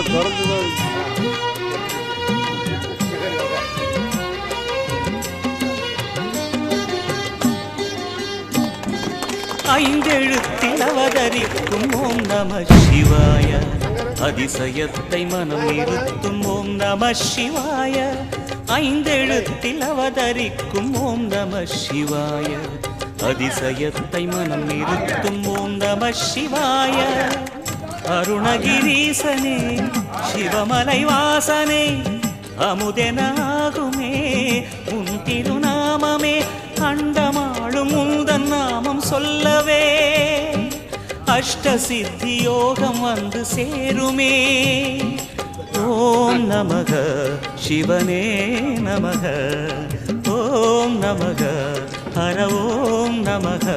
ஒன்று திறந்து தான் ஐந்தெழுத்தில் அவதரிக்கும் ஓம் நம சிவாய. அதிசயத்தை மனம் இருத்தும் ஓம் நம சிவாய. ஐந்தெழுத்தில் அவதரிக்கும் ஓம் நம சிவாய. அதிசயத்தை மனம் இருத்தும் ஓம் நம சிவாய. அருணகிரீசனே சிவமலை வாசனே அமுதனாகுமே உன் திருநாமமே அண்டமாளும் உந்தன் நாமம் சொல்லவே. அஷ்ட சித்தி யோகம் வந்து சேருமே. ஓம் நமக சிவனே நமக. ஓம் நமக ஹர ஓம் நமக.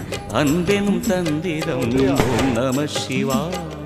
அன்பெனும் தந்திரம் ஓம் நம சிவாய